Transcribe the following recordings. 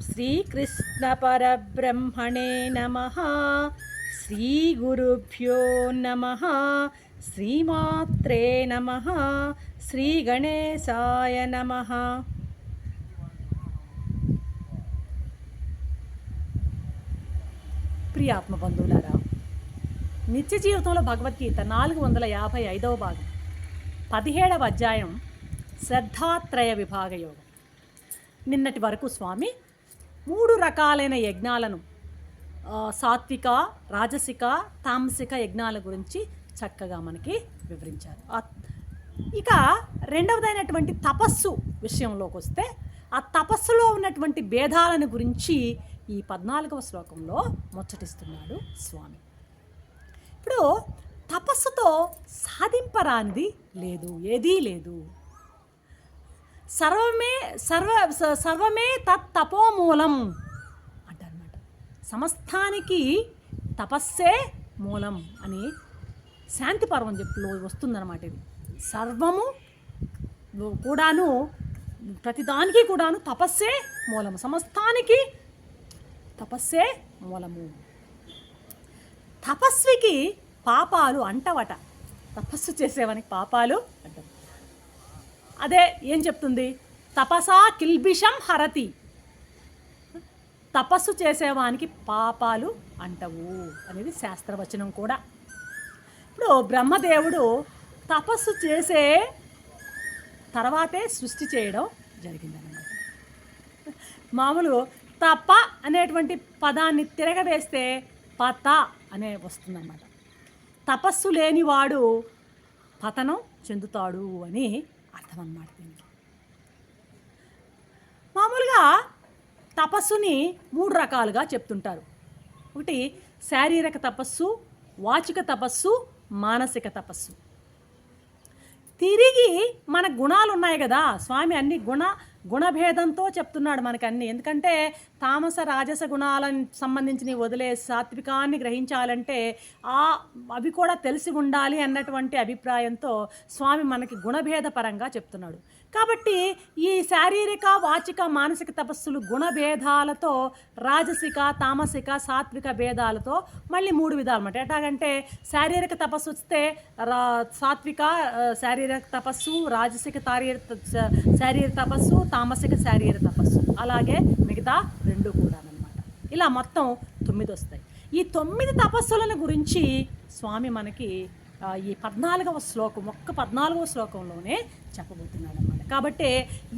శ్రీకృష్ణపరబ్రహ్మణే నమ. శ్రీగురుభ్యో నమ. శ్రీమాత్రే నమ. శ్రీగణేశాయ నమ. ప్రియాత్మ బంధువులారా నిత్య జీవితంలో భగవద్గీత నాలుగు వందల యాభై ఐదవ భాగం పదిహేడవ అధ్యాయం శ్రద్ధాత్రయ విభాగ యోగం నిన్నటి వరకు స్వామి మూడు రకాలైన యజ్ఞాలను సాత్విక రాజసిక తామసిక యజ్ఞాల గురించి చక్కగా మనకి వివరించారు. ఇక రెండవదైనటువంటి తపస్సు విషయంలోకి వస్తే ఆ తపస్సులో ఉన్నటువంటి భేదాలను గురించి ఈ పద్నాలుగవ శ్లోకంలో ముచ్చటిస్తున్నాడు స్వామి. ఇప్పుడు తపస్సుతో సాధింపరానిది లేదు ఏదీ లేదు. సర్వమే సర్వ స- సర్వమే తత్ తపోమూలం అంటారన్నమాట. సమస్తానికి తపస్సే మూలం అని శాంతి పర్వం చెప్పులో వస్తుందన్నమాట ఇది. సర్వము కూడాను ప్రతిదానికి కూడాను తపస్సే మూలము. సమస్తానికి తపస్సే మూలము. తపస్వికి పాపాలు అంటవట. తపస్సు చేసేవానికి పాపాలు అంటారు అదే ఏం చెప్తుంది? తపసా కిల్బిషం హరతి. తపస్సు చేసేవానికి పాపాలు అంటవు అనేది శాస్త్రవచనం కూడా. ఇప్పుడు బ్రహ్మదేవుడు తపస్సు చేసే తర్వాతే సృష్టి చేయడం జరిగిందన్నమాట. మామూలు తప అనేటువంటి పదాన్ని తిరగవేస్తే పత అనే వస్తుందన్నమాట. తపస్సు లేనివాడు పతనం చెందుతాడు అని అర్థం అన్నమాట దీనికి. మామూలుగా తపస్సుని మూడు రకాలుగా చెప్తుంటారు. ఒకటి శారీరక తపస్సు వాచిక తపస్సు మానసిక తపస్సు. తిరిగి మన గుణాలు ఉన్నాయి కదా స్వామి అన్ని గుణ గుణభేదంతో చెప్తున్నాడు మనకి అన్ని ఎందుకంటే తామస రాజస గుణాలను సంబంధించిన వదిలే సాత్వికాన్ని గ్రహించాలంటే ఆ అవి కూడా తెలిసి ఉండాలి అన్నటువంటి అభిప్రాయంతో స్వామి మనకి గుణభేద పరంగా చెప్తున్నాడు. కాబట్టి ఈ శారీరక వాచిక మానసిక తపస్సులు గుణభేదాలతో రాజసిక తామసిక సాత్విక భేదాలతో మళ్ళీ మూడు విధాలు అనమాట ఎట్లాగంటే శారీరక తపస్సు వస్తే రా సాత్విక శారీరక తపస్సు రాజసిక తారీర శారీరక తపస్సు తామసిక శారీరక తపస్సు. అలాగే మిగతా రెండు కూడా అనమాట ఇలా మొత్తం తొమ్మిది వస్తాయి. ఈ తొమ్మిది తపస్సులను గురించి స్వామి మనకి ఈ పద్నాలుగవ శ్లోకం ఒక్క పద్నాలుగవ శ్లోకంలోనే చెప్పబోతున్నాడు అనమాట కాబట్టి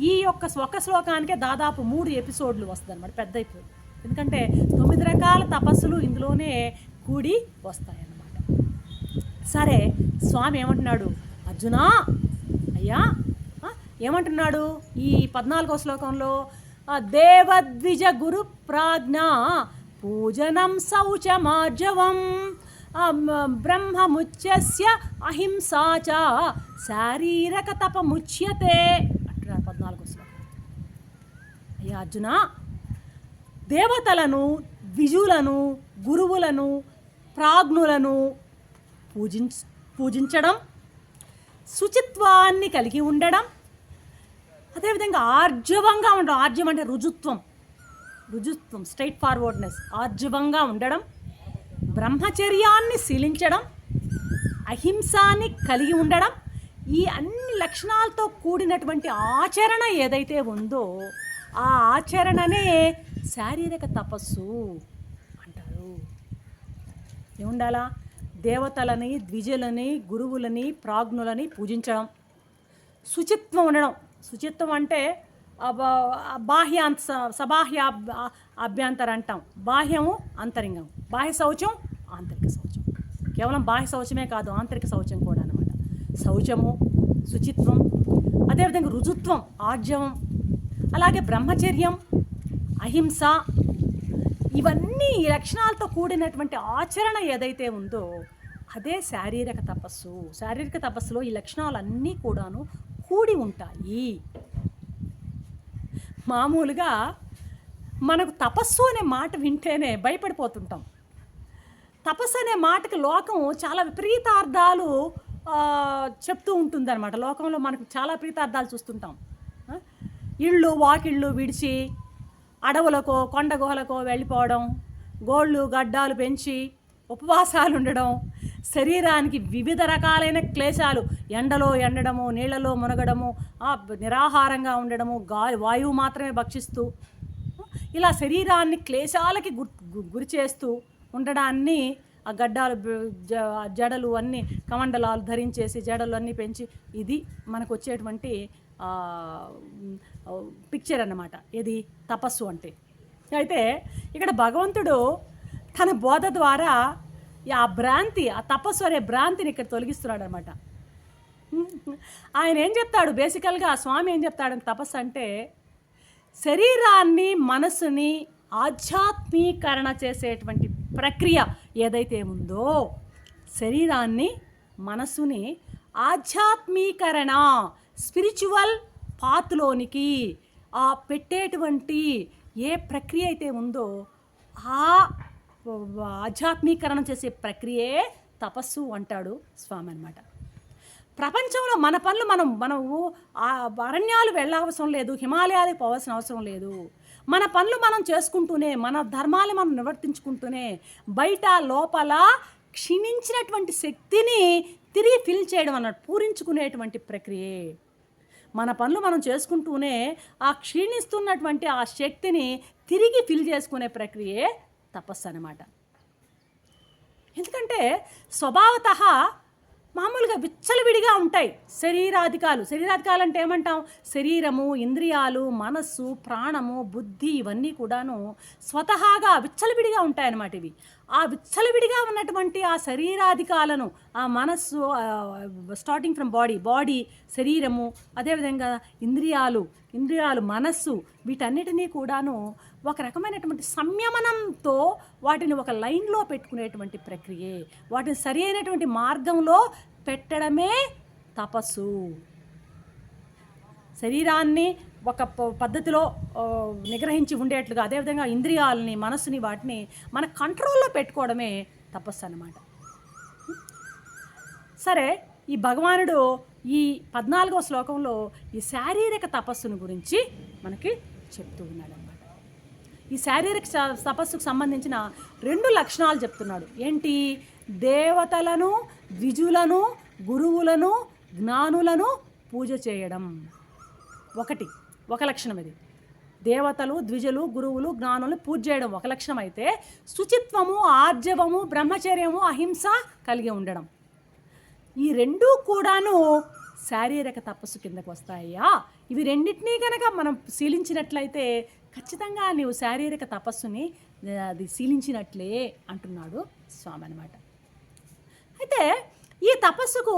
ఈ యొక్క ఒక శ్లోకానికే దాదాపు మూడు ఎపిసోడ్లు వస్తుంది అనమాట పెద్ద ఎపిసోడ్ ఎందుకంటే తొమ్మిది రకాల తపస్సులు ఇందులోనే కూడి వస్తాయన్నమాట. సరే స్వామి ఏమంటున్నాడు? అర్జునా అయ్యా ఏమంటున్నాడు ఈ పద్నాలుగో శ్లోకంలో? దేవద్విజ గురు ప్రాజ్ఞ పూజనం శౌచమార్జవం బ్రహ్మముచ్యస్య అహింసా చ శారీరక తపముచ్యతే అంటున్నారు పద్నాలుగో శ్లోకం అయ్యా అర్జున దేవతలను విజులను గురువులను ప్రాజ్ఞులను పూజించ పూజించడం శుచిత్వాన్ని కలిగి ఉండడం అదేవిధంగా ఆర్జవంగా ఉండడం. ఆర్జవం అంటే రుజుత్వం. రుజుత్వం స్ట్రైట్ ఫార్వర్డ్నెస్ ఆర్జవంగా ఉండడం. బ్రహ్మచర్యాన్ని శీలించడం అహింసాన్ని కలిగి ఉండడం ఈ అన్ని లక్షణాలతో కూడినటువంటి ఆచరణ ఏదైతే ఉందో ఆ ఆచరణనే శారీరక తపస్సు అంటారు. ఏముండాలా? దేవతలని ద్విజులని గురువులని ప్రాజ్ఞులని పూజించడం. శుచిత్వం ఉండడం. శుచిత్వం అంటే బాహ్య బాహ్యాంత స- సబాహ్య అభ్యంతరం అభ్యంతర అంటాం బాహ్యము అంతరింగం. బాహ్య శౌచం ఆంతరిక శౌచం. కేవలం బాహ్య శౌచమే కాదు ఆంతరిక శౌచం కూడా అనమాట శౌచము శుచిత్వం అదేవిధంగా రుజుత్వం ఆర్జవం అలాగే బ్రహ్మచర్యం అహింస ఇవన్నీ ఈ లక్షణాలతో కూడినటువంటి ఆచరణ ఏదైతే ఉందో అదే శారీరక తపస్సు. శారీరక తపస్సులో ఈ లక్షణాలన్నీ కూడాను కూడి ఉంటాయి. మామూలుగా మనకు తపస్సు అనే మాట వింటేనే భయపడిపోతుంటాం. తపస్సు అనే మాటకి లోకం చాలా విపరీతార్థాలు చెప్తూ చెప్తూ ఉంటుందన్నమాట. లోకంలో మనకు చాలా ప్రీతార్థాలు చూస్తుంటాం. ఇళ్ళు వాకిళ్ళు విడిచి అడవులకో కొండ గుహలకో వెళ్ళిపోవడం గోళ్ళు గడ్డాలు పెంచి ఉపవాసాలు ఉండడం శరీరానికి వివిధ రకాలైన క్లేశాలు ఎండలో ఎండడము నీళ్ళలో మునగడము నిరాహారంగా ఉండడము గాలి వాయువు మాత్రమే భక్షిస్తూ ఇలా శరీరాన్ని క్లేశాలకి గుర్ గు- గురి చేస్తూ ఉండడాన్ని ఆ గడ్డాలు జ- జడలు అన్నీ కమండలాలు ధరించేసి జడలు అన్నీ పెంచి ఇది మనకు వచ్చేటువంటి పిక్చర్ అన్నమాట. ఇది తపస్సు అంటే. అయితే ఇక్కడ భగవంతుడు తన బోధ ద్వారా ఆ భ్రాంతి ఆ తపస్సు అనే భ్రాంతిని ఇక్కడ తొలగిస్తున్నాడు అనమాట ఆయన ఏం చెప్తాడు? బేసికల్గా స్వామి ఏం చెప్తాడు తపస్సు అంటే శరీరాన్ని మనసుని ఆధ్యాత్మీకరణ చేసేటువంటి ప్రక్రియ ఏదైతే ఉందో శరీరాన్ని మనసుని ఆధ్యాత్మీకరణ స్పిరిచువల్ పాత్లోనికి ఆ పెట్టేటువంటి ఏ ప్రక్రియ అయితే ఉందో ఆ ఆధ్యాత్మీకరణ చేసే ప్రక్రియే తపస్సు అంటాడు స్వామి అన్నమాట. ప్రపంచంలో మన పనులు మనం మనము ఆ అరణ్యాలు వెళ్ళవసరం లేదు హిమాలయాలకు పోవాల్సిన అవసరం లేదు. మన పనులు మనం చేసుకుంటూనే మన ధర్మాలు మనం నివర్తించుకుంటూనే బయట లోపల క్షీణించినటువంటి శక్తిని తిరిగి ఫిల్ చేయడం అన్నట్టు పూరించుకునేటువంటి ప్రక్రియే. మన పనులు మనం చేసుకుంటూనే ఆ క్షీణిస్తున్నటువంటి ఆ శక్తిని తిరిగి ఫిల్ చేసుకునే ప్రక్రియే తపస్సు అనమాట ఎందుకంటే స్వభావత మామూలుగా విచ్చలవిడిగా ఉంటాయి. శరీరాధికాలు. శరీరాధికాలు అంటే ఏమంటాం? శరీరము ఇంద్రియాలు మనస్సు ప్రాణము బుద్ధి ఇవన్నీ కూడాను స్వతహాగా విచ్చలవిడిగా ఉంటాయన్నమాట ఇవి. ఆ విచ్చలవిడిగా ఉన్నటువంటి ఆ శరీరాధికాలను ఆ మనస్సు స్టార్టింగ్ ఫ్రమ్ బాడీ బాడీ శరీరము అదేవిధంగా ఇంద్రియాలు ఇంద్రియాలు మనస్సు వీటన్నిటినీ కూడాను ఒక రకమైనటువంటి సంయమనంతో వాటిని ఒక లైన్లో పెట్టుకునేటువంటి ప్రక్రియే. వాటిని సరి అయినటువంటి మార్గంలో పెట్టడమే తపస్సు. శరీరాన్ని ఒక ప- పద్ధతిలో నిగ్రహించి ఉండేట్లుగా అదేవిధంగా ఇంద్రియాలని మనసుని వాటిని మన కంట్రోల్లో పెట్టుకోవడమే తపస్సు అనమాట సరే ఈ భగవానుడు ఈ పద్నాలుగో శ్లోకంలో ఈ శారీరక తపస్సును గురించి మనకి చెప్తూ ఉన్నాడు అనమాట ఈ శారీరక తపస్సుకు సంబంధించిన రెండు లక్షణాలు చెప్తున్నాడు. ఏంటి? దేవతలను ద్విజులను గురువులను జ్ఞానులను పూజ చేయడం. ఒకటి ఒక లక్షణం ఇది. దేవతలు ద్విజులు గురువులు జ్ఞానులు పూజ చేయడం ఒక లక్షణం అయితే శుచిత్వము ఆర్జవము బ్రహ్మచర్యము అహింస కలిగి ఉండడం. ఈ రెండూ కూడాను శారీరక తపస్సు కిందకు వస్తాయా ఇవి రెండింటినీ కనుక మనం శీలించినట్లయితే ఖచ్చితంగా నీవు శారీరక తపస్సుని అది శీలించినట్లే అంటున్నాడు స్వామి అనమాట అయితే ఈ తపస్సుకు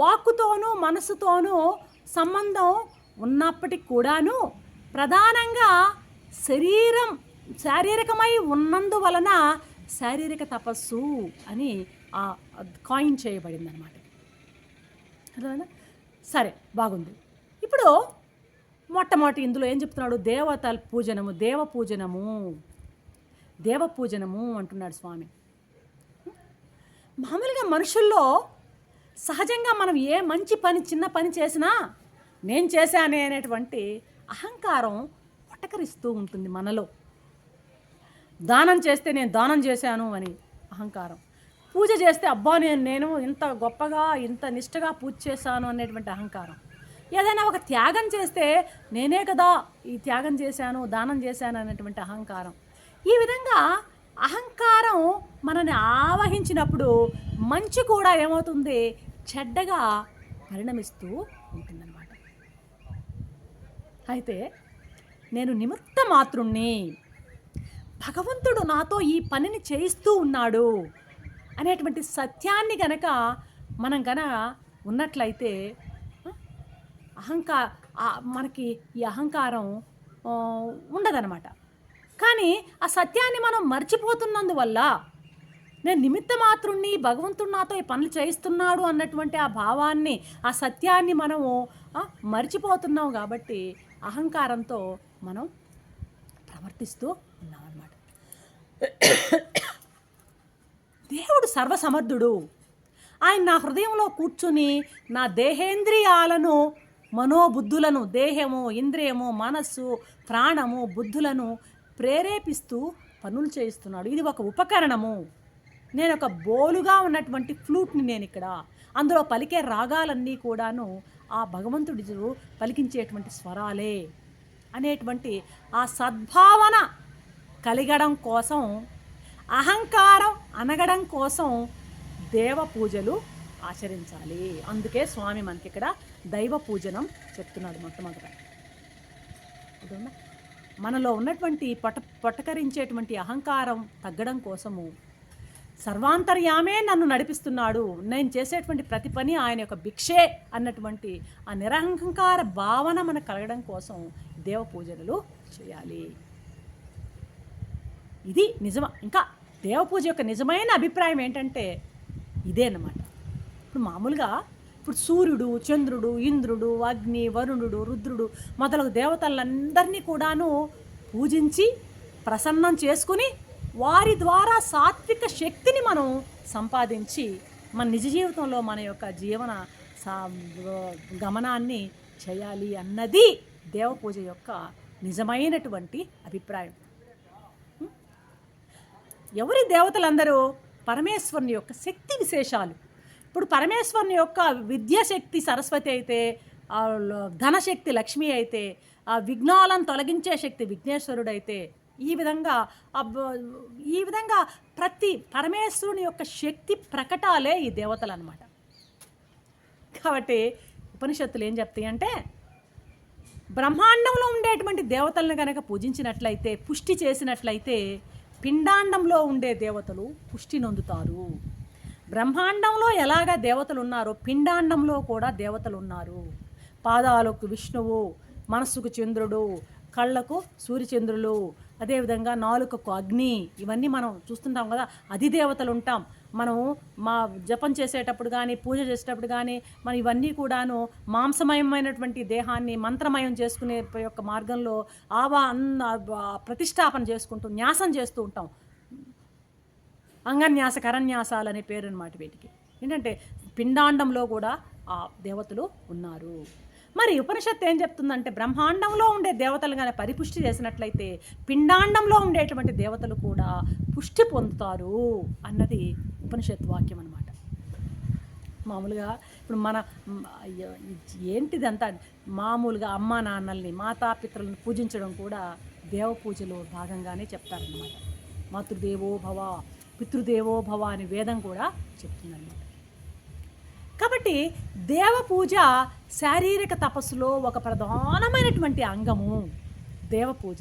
వాక్కుతోనూ మనసుతోనూ సంబంధం ఉన్నప్పటికి కూడాను ప్రధానంగా శరీరం శారీరకమై ఉన్నందువలన శారీరక తపస్సు అని ఆ కాయిన్ చేయబడింది అనమాట సరే బాగుంది. ఇప్పుడు మొట్టమొదటి ఇందులో ఏం చెప్తున్నాడు? దేవతల పూజనము దేవ పూజనము దేవ పూజనము అంటున్నాడు స్వామి. మామూలుగా మనుషుల్లో సహజంగా మనం ఏ మంచి పని చిన్న పని చేసినా నేను చేశానే అనేటువంటి అహంకారం పుటకరిస్తూ ఉంటుంది మనలో. దానం చేస్తే నేను దానం చేశాను అని అహంకారం. పూజ చేస్తే అబ్బా నేను నేను ఇంత గొప్పగా ఇంత నిష్టగా పూజ చేశాను అనేటువంటి అహంకారం. ఏదైనా ఒక త్యాగం చేస్తే నేనే కదా ఈ త్యాగం చేశాను దానం చేశాను అనేటువంటి అహంకారం. ఈ విధంగా అహంకారం మనని ఆవహించినప్పుడు మంచి కూడా ఏమవుతుంది? చెడ్డగా పరిణమిస్తూ ఉంటుందన్నమాట. అయితే నేను నిమిత్త మాతృణ్ణి. భగవంతుడు నాతో ఈ పనిని చేయిస్తూ ఉన్నాడు అనేటువంటి సత్యాన్ని గనక మనం గన ఉన్నట్లయితే అహంకార మనకి ఈ అహంకారం ఉండదనమాట కానీ ఆ సత్యాన్ని మనం మర్చిపోతున్నందువల్ల నేను నిమిత్త మాత్రుణ్ణి భగవంతుడు నాతో ఈ పనులు చేయిస్తున్నాడు అన్నటువంటి ఆ భావాన్ని ఆ సత్యాన్ని మనము మర్చిపోతున్నాం కాబట్టి అహంకారంతో మనం ప్రవర్తిస్తూ ఉన్నాం అన్నమాట దేవుడు సర్వసమర్థుడు. ఆయన నా హృదయంలో కూర్చుని నా దేహేంద్రియాలను మనోబుద్ధులను దేహము ఇంద్రియము మనస్సు ప్రాణము బుద్ధులను ప్రేరేపిస్తూ పనులు చేయిస్తున్నాడు. ఇది ఒక ఉపకరణము. నేను ఒక బోలుగా ఉన్నటువంటి ఫ్లూట్ని నేను ఇక్కడ అందులో పలికే రాగాలన్నీ కూడాను ఆ భగవంతుడి పలికించేటువంటి స్వరాలే అనేటువంటి ఆ సద్భావన కలిగడం కోసం అహంకారం అనగడం కోసం దేవ పూజలు ఆచరించాలి. అందుకే స్వామి మనకి ఇక్కడ దైవ పూజనం చెప్తున్నాడు మొట్టమొదట. మనలో ఉన్నటువంటి పొట పొట్టకరించేటువంటి అహంకారం తగ్గడం కోసము సర్వాంతర్యామే నన్ను నడిపిస్తున్నాడు. నేను చేసేటువంటి ప్రతి పని ఆయన యొక్క భిక్షే అన్నటువంటి ఆ నిరహంకార భావన మనకు కలగడం కోసం దేవ పూజలు చేయాలి. ఇది నిజమ? ఇంకా దేవ పూజ యొక్క నిజమైన అభిప్రాయం ఏంటంటే ఇదే అన్నమాట. ఇప్పుడు మామూలుగా ఇప్పుడు సూర్యుడు చంద్రుడు ఇంద్రుడు అగ్ని వరుణుడు రుద్రుడు మొదలగు దేవతలందరినీ కూడాను పూజించి ప్రసన్నం చేసుకుని వారి ద్వారా సాత్విక శక్తిని మనం సంపాదించి మన నిజ జీవితంలో మన యొక్క జీవన సా- గమనాన్ని చేయాలి అన్నది దేవ పూజ యొక్క నిజమైనటువంటి అభిప్రాయం. ఎవరి దేవతలందరూ పరమేశ్వరుని యొక్క శక్తి విశేషాలు? ఇప్పుడు పరమేశ్వరుని యొక్క విద్యాశక్తి సరస్వతి అయితే ధనశక్తి లక్ష్మి అయితే ఆ విఘ్నాలను తొలగించే శక్తి విఘ్నేశ్వరుడు అయితే ఈ విధంగా ఈ విధంగా ప్రతి పరమేశ్వరుని యొక్క శక్తి ప్రకటాలే ఈ దేవతలు అన్నమాట కాబట్టి ఉపనిషత్తులు ఏం చెప్తాయి అంటే బ్రహ్మాండంలో ఉండేటువంటి దేవతలను కనుక పూజించినట్లయితే పుష్టి చేసినట్లయితే పిండాండంలో ఉండే దేవతలు పుష్టి నొందుతారు. బ్రహ్మాండంలో ఎలాగ దేవతలు ఉన్నారో పిండాండంలో కూడా దేవతలు ఉన్నారు పాదాలకు విష్ణువు మనస్సుకు చంద్రుడు కళ్ళకు సూర్యచంద్రులు అదేవిధంగా నాలుకకు అగ్ని ఇవన్నీ మనం చూస్తుంటాం కదా అధిదేవతలు ఉంటాం. మనం మా జపం చేసేటప్పుడు కానీ పూజ చేసేటప్పుడు కానీ మనం ఇవన్నీ కూడాను మాంసమయమైనటువంటి దేహాన్ని మంత్రమయం చేసుకునే యొక్క మార్గంలో ఆవా అన్న ప్రతిష్టాపన చేసుకుంటూ న్యాసం చేస్తూ ఉంటాం. అంగన్యాస కరన్యాసాలు అనే పేరు అనమాట వీటికి. ఏంటంటే పిండాండంలో కూడా ఆ దేవతలు ఉన్నారు. మరి ఉపనిషత్తు ఏం చెప్తుందంటే బ్రహ్మాండంలో ఉండే దేవతలు కానీ పరిపుష్టి చేసినట్లయితే పిండాండంలో ఉండేటువంటి దేవతలు కూడా పుష్టి పొందుతారు అన్నది ఉపనిషత్తు వాక్యం అనమాట మామూలుగా ఇప్పుడు మన ఏంటిదంతా? మామూలుగా అమ్మా నాన్నల్ని మాతాపితలను పూజించడం కూడా దేవ పూజలో భాగంగానే చెప్తారనమాట మాతృదేవో భవ పితృదేవో భవ అని వేదం కూడా చెప్తుందన్నమాట. కాబట్టి దేవ పూజ శారీరక తపస్సులో ఒక ప్రధానమైనటువంటి అంగము. దేవ పూజ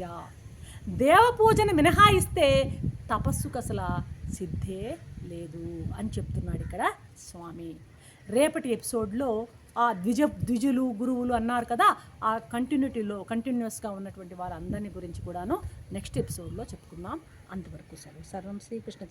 దేవ పూజను మినహాయిస్తే తపస్సుకు అసలు సిద్ధే లేదు అని చెప్తున్నాడు ఇక్కడ స్వామి. రేపటి ఎపిసోడ్లో ఆ ద్విజ ద్విజులు గురువులు అన్నారు కదా ఆ కంటిన్యూటీలో కంటిన్యూస్గా ఉన్నటువంటి వారందరినీ గురించి కూడాను నెక్స్ట్ ఎపిసోడ్లో చెప్పుకుందాం. అంతవరకు సరే సర్వం శ్రీకృష్ణ